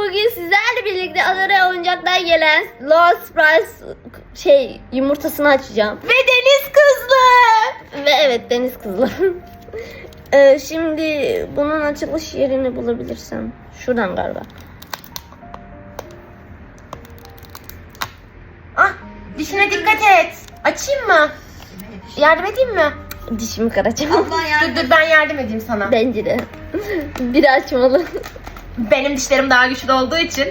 bugün sizlerle birlikte Adara oyuncaktan gelen Lost Price şey yumurtasını açacağım. Ve deniz kızlı. Ve evet deniz kızı. Ee, şimdi bunun açılış yerini bulabilirsem. Şuradan galiba. Ah dişine dikkat et. Açayım mı? Yardım edeyim mi? Dişimi kıracağım. Dur dur ben yardım edeyim sana. Bence de. Biri açmalı. Benim dişlerim daha güçlü olduğu için.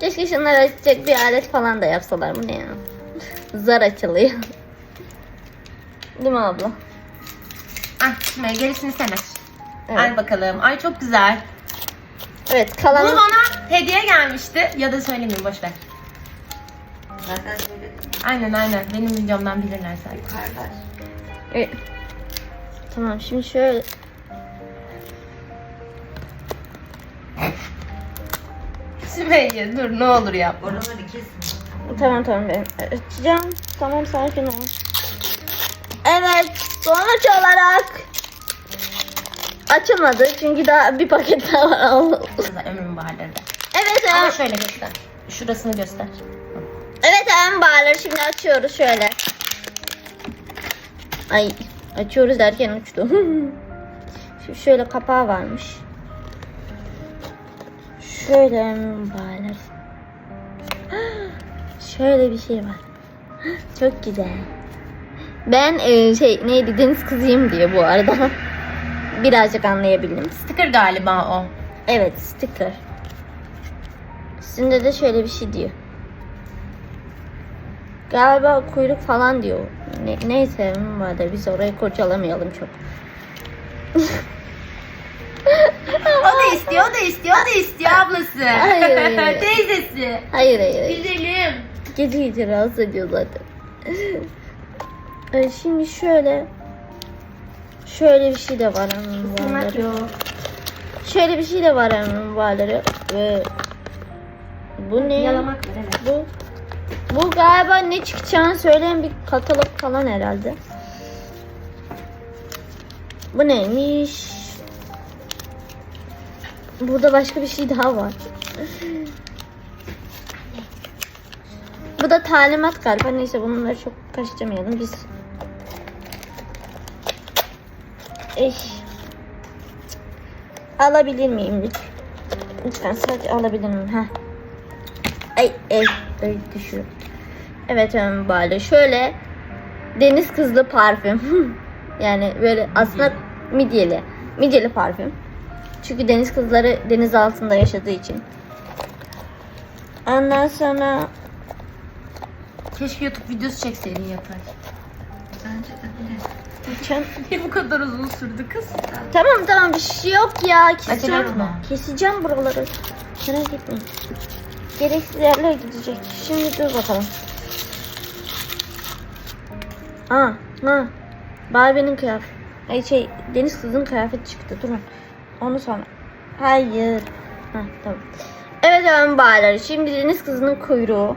Keşke şunları açacak bir alet falan da yapsalar. Bu ne ya? Zar açılıyor. Değil mi abla? Ah şimdi gerisini sen aç. Evet. Al bakalım. Ay çok güzel. Evet Bu kalan bana hediye gelmişti. Ya da söylemeyeyim boş ver. Zaten söyledim. Aynen aynen. Benim videomdan bilirler zaten. Yukarıda. Evet. Tamam şimdi şöyle Sümeyye dur ne olur yap. Oraları kesin. Tamam tamam ben açacağım. Tamam sakin ol. Evet sonuç olarak açılmadı çünkü daha bir paket daha var. Burada ömrüm baharları da. Evet Ama evet. şöyle göster. Şurasını göster. Evet evet bağları şimdi açıyoruz şöyle. Ay açıyoruz derken uçtu. Şöyle kapağı varmış. Şöyle bağlar. Şöyle bir şey var. Çok güzel. Ben e, şey neydi deniz kızıyım diye bu arada. Birazcık anlayabildim. Sticker galiba o. Evet sticker. Üstünde de şöyle bir şey diyor. Galiba kuyruk falan diyor. Ne, neyse vardı biz orayı kurcalamayalım çok. O da istiyor, o da istiyor, o da istiyor ablası. Hayır, hayır. Teyzesi. Hayır hayır. hayır. Güzelim. Gece gece rahatsız ediyor zaten. Ee, Şimdi şöyle şöyle bir şey de var hanım varları. Şöyle bir şey de var hanım varları. Ve bu ne? Yalamak var evet. Bu bu galiba ne çıkacağını söyleyen bir katalog falan herhalde. Bu neymiş? Burada başka bir şey daha var. Bu da talimat galiba. Neyse bunları çok karıştırmayalım biz. Eş. Alabilir miyim lütfen? Sadece alabilir miyim? Heh. Ay ay ay düşüyor. Evet hemen böyle şöyle deniz kızlı parfüm. yani böyle aslında midyeli. Midyeli parfüm. Çünkü deniz kızları deniz altında yaşadığı için. Ondan sonra Keşke YouTube videosu çekseydin yatay. Bence de bile. Niye bu kadar uzun sürdü kız? Tamam tamam bir şey yok ya. Acele Keseceğim. etme. Keseceğim buraları. Merak etmeyin. Gereksiz yerlere gidecek. Şimdi dur bakalım. Aa, ha. Barbie'nin kıyafeti. Ay şey, Deniz kızın kıyafeti çıktı. Durun. Onu sonra. Hayır. Ha, tamam. Evet ön bağları. Şimdi Deniz kızının kuyruğu.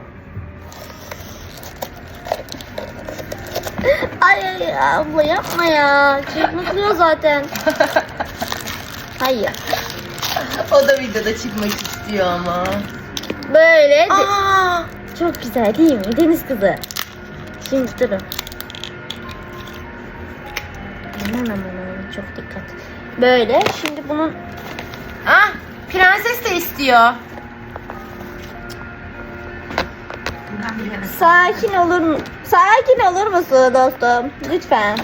Ay ay abla yapma ya. Çekmek zaten. Hayır. O da videoda çıkmak istiyor ama. Böyle de- Aa! çok güzel değil mi? Deniz kızı. Şimdi durun. Aman aman aman çok dikkat. Böyle şimdi bunun Ah! Prenses de istiyor. Sakin olur? Sakin olur musun dostum? Lütfen.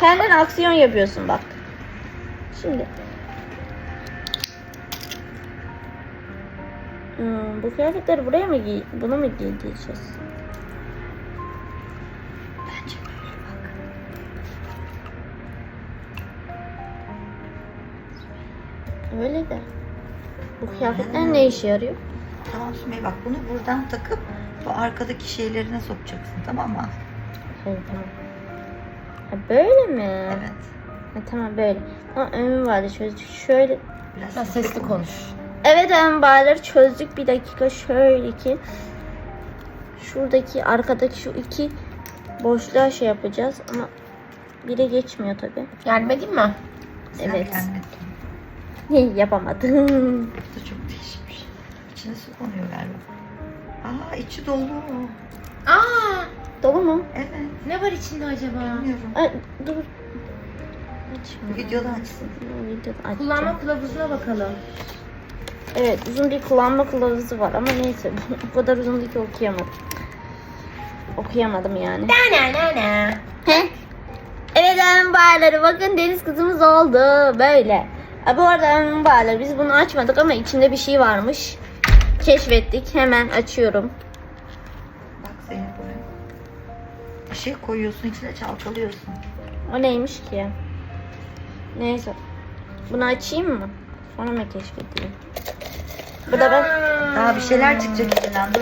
Kendin aksiyon yapıyorsun bak. Şimdi. Hmm, bu kıyafetleri buraya mı giy bunu mu giydireceğiz? Öyle de. Bu kıyafetler ne işe yarıyor? Tamam Sümeyye bak bunu buradan takıp bu arkadaki şeylerine sokacaksın tamam mı? Tamam. Ha, böyle mi? Evet. Ha, tamam böyle. Ama ömür vardı çözdük. Şöyle. Biraz Biraz sesli konuş. Evet ömür bağları çözdük. Bir dakika şöyle ki. Şuradaki arkadaki şu iki boşluğa şey yapacağız ama bire geçmiyor tabi. Yardım edeyim mi? Sen Evet. tut. Yapamadım. Bu da çok değişikmiş. İçine su konuyor galiba. Aa içi dolu. Aa, Dolu mu? Evet. ne var içinde acaba? Bilmiyorum. Ay, dur. Açma. Videoda açsın. Videoda açacağım. Kullanma kılavuzuna bakalım. Evet uzun bir kullanma kılavuzu var ama neyse o kadar uzun değil ki okuyamadım. Okuyamadım yani. Na na na na. Heh. Evet hanım bağları bakın deniz kızımız oldu böyle. Bu arada hanım bağları biz bunu açmadık ama içinde bir şey varmış. Keşfettik hemen açıyorum. Bak oraya. Bir şey koyuyorsun içine çalkalıyorsun. O neymiş ki? Neyse. Bunu açayım mı? Sonra mı keşfedeyim? Bu da ben... Daha bir şeyler çıkacak içinden dur.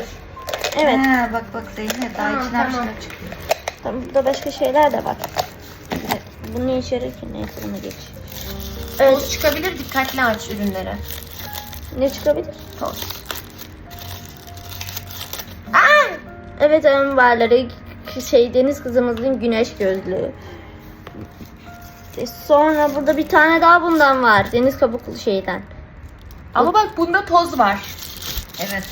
Evet. Ha, bak bak Zeynep daha Tamam, içinden bir tamam. şeyler çıkıyor. Tamam, burada başka şeyler de var. Evet, bu ne işe yarıyor ki? Neyse bunu geç. Evet. Toz çıkabilir dikkatli aç ürünleri. Ne çıkabilir? Toz. Aa! Evet hanım varları şey deniz kızımızın güneş gözlüğü. E, Sonra burada bir tane daha bundan var. Deniz kabuklu şeyden. Ama bak bunda toz var. Evet.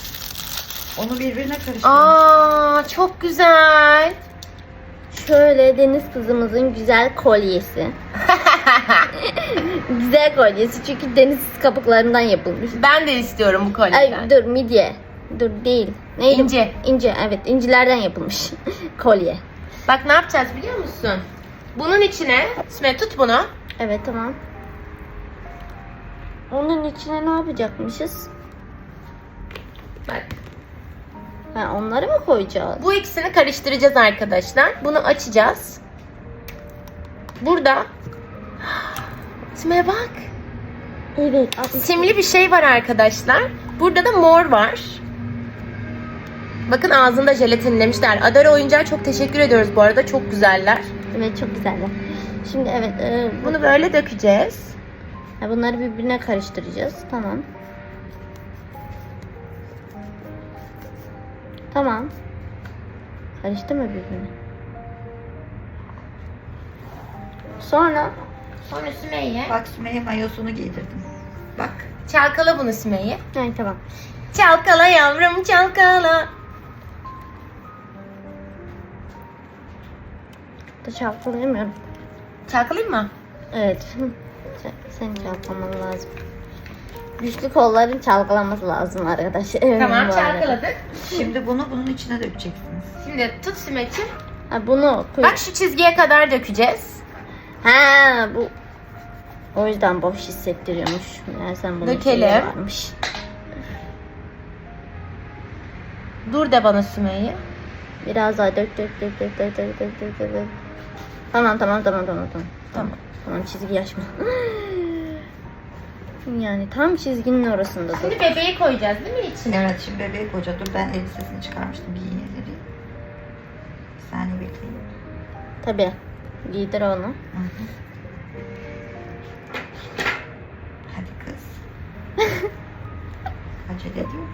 Onu birbirine karıştır. Aa, çok güzel. Şöyle deniz kızımızın güzel kolyesi. güzel kolyesi çünkü deniz kabuklarından yapılmış. Ben de istiyorum bu kolyeden. Ay dur midye. Dur değil. Neydi? İnce. İnce evet incilerden yapılmış kolye. Bak ne yapacağız biliyor musun? Bunun içine, Sime tut bunu. Evet tamam. Onun içine ne yapacakmışız? Bak. Ha, onları mı koyacağız? Bu ikisini karıştıracağız arkadaşlar. Bunu açacağız. Burada. Sime bak. Evet. aslında- Simli bir şey var arkadaşlar. Burada da mor var. Bakın ağzında jelatinlemişler. Adara oyuncağa çok teşekkür ediyoruz bu arada. Çok güzeller. Evet çok güzeller. Şimdi evet e, bu- Bunu böyle dökeceğiz. ha, bunları birbirine karıştıracağız. Tamam. Tamam. Karıştı mı birbirine? Sonra Sonra Sümeyye. Bak Sümeyye mayosunu giydirdim. Bak. Çalkala bunu Sümeyye. evet tamam. Çalkala yavrum çalkala. Da çalkalayamıyorum. Çalkalayayım mı? Evet. Sen, senin çalkalaman lazım. Güçlü kolların çalkalaması lazım arkadaşlar. Tamam Bu arada. çalkaladık. Şimdi bunu bunun içine dökeceksiniz. Şimdi tut Sümeç'im. Ha, bunu koy- Bak şu çizgiye kadar dökeceğiz. Ha bu o yüzden boş hissettiriyormuş. Meğersem bunun Dökelim. şeyi varmış. Dur de bana Sümeyye. Biraz daha dök dök dök dök dök dök dök dök dök. dök. Tamam tamam tamam tamam tamam. Tamam. Tamam çizgi açma. yani tam çizginin orasında dur. Şimdi bebeği koyacağız değil mi içine? Evet şimdi bebeği koca. Dur ben elbisesini çıkarmıştım giyinirleri. Bir saniye bekleyin. Tabii. Giydir onu. Hı hı. Hadi kız. Acele ediyor mu?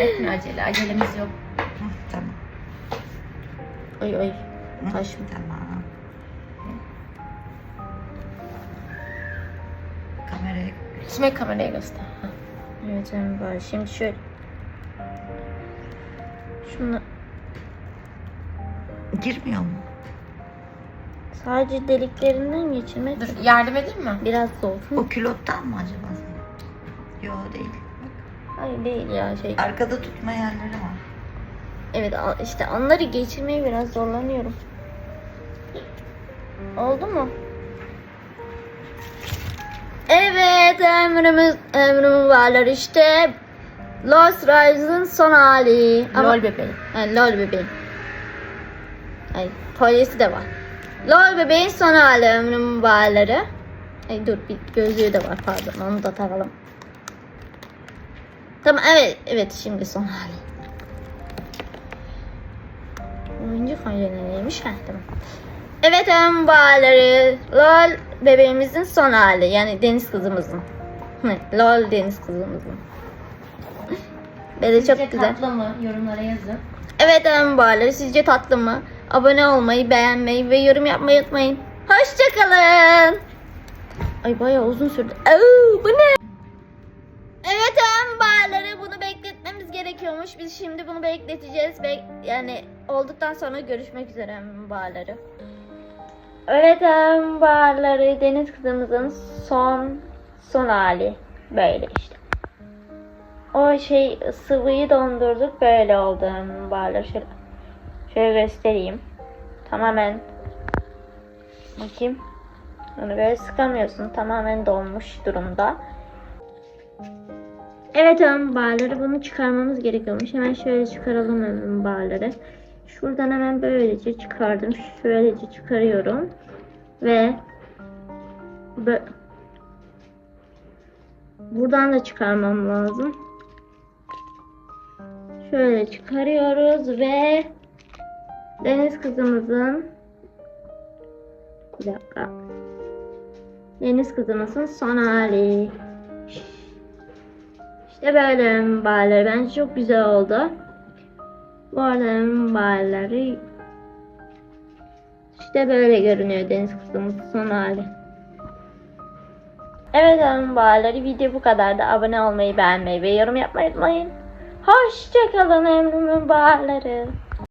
Etme acele. Acelemiz yok. Hı, tamam. Oy. Hı, Taş mı? Tamam. Kameraya Süme kameraya göster. Ha. Evet canım var. Şimdi şöyle. Şunu girmiyor mu? Sadece deliklerinden geçirmek Dur yardım edeyim mi? biraz zor. O külottan mı acaba? Yok değil. Bak, Hayır değil ya şey. arkada tutma yerleri var. Evet işte onları geçirmeye biraz zorlanıyorum. Oldu mu? Evet ömrümüz ömrümüz varlar işte. Lost Rise'ın son hali. Ama, Lol bebeği. Ha, LOL bebeğin. Ay kolyesi de var. LOL bebeğin son hali ömrümün bağları. Ay dur bir gözlüğü de var pardon onu da takalım. Tamam evet evet şimdi son hali. Oyuncu kolye neymiş? Heh tamam. Evet ömrümün bağları. LOL bebeğimizin son hali yani deniz kızımızın. LOL deniz kızımızın. Böyle çok Sizce güzel. tatlı mı? Yorumlara yazın. Evet hanım bağları sizce tatlı mı? Abone olmayı, beğenmeyi ve yorum yapmayı unutmayın. Hoşçakalın. Ay bayağı uzun sürdü. Oo, bu ne? Evet ön bağları bunu bekletmemiz gerekiyormuş. Biz şimdi bunu bekleteceğiz. Be yani olduktan sonra görüşmek üzere bağları. Evet ön bağları deniz kızımızın son son hali. Böyle işte. O şey sıvıyı dondurduk böyle oldu ön bağları. Şöyle şöyle göstereyim. Tamamen bakayım. Onu böyle sıkamıyorsun. Tamamen donmuş durumda. Evet ön barları bunu çıkarmamız gerekiyormuş. Hemen şöyle çıkaralım ön barları. Şuradan hemen böylece çıkardım. Şöylece çıkarıyorum. Ve buradan da çıkarmam lazım. Şöyle çıkarıyoruz ve deniz kızımızın bir dakika. Deniz kızımızın son hali. İşte böyle bağları bence çok güzel oldu. Bu arada bağları işte böyle görünüyor deniz kızımızın son hali. Evet hanım bağları video bu kadardı. Abone olmayı, beğenmeyi ve yorum yapmayı unutmayın. Hoşçakalın emrimin bağları.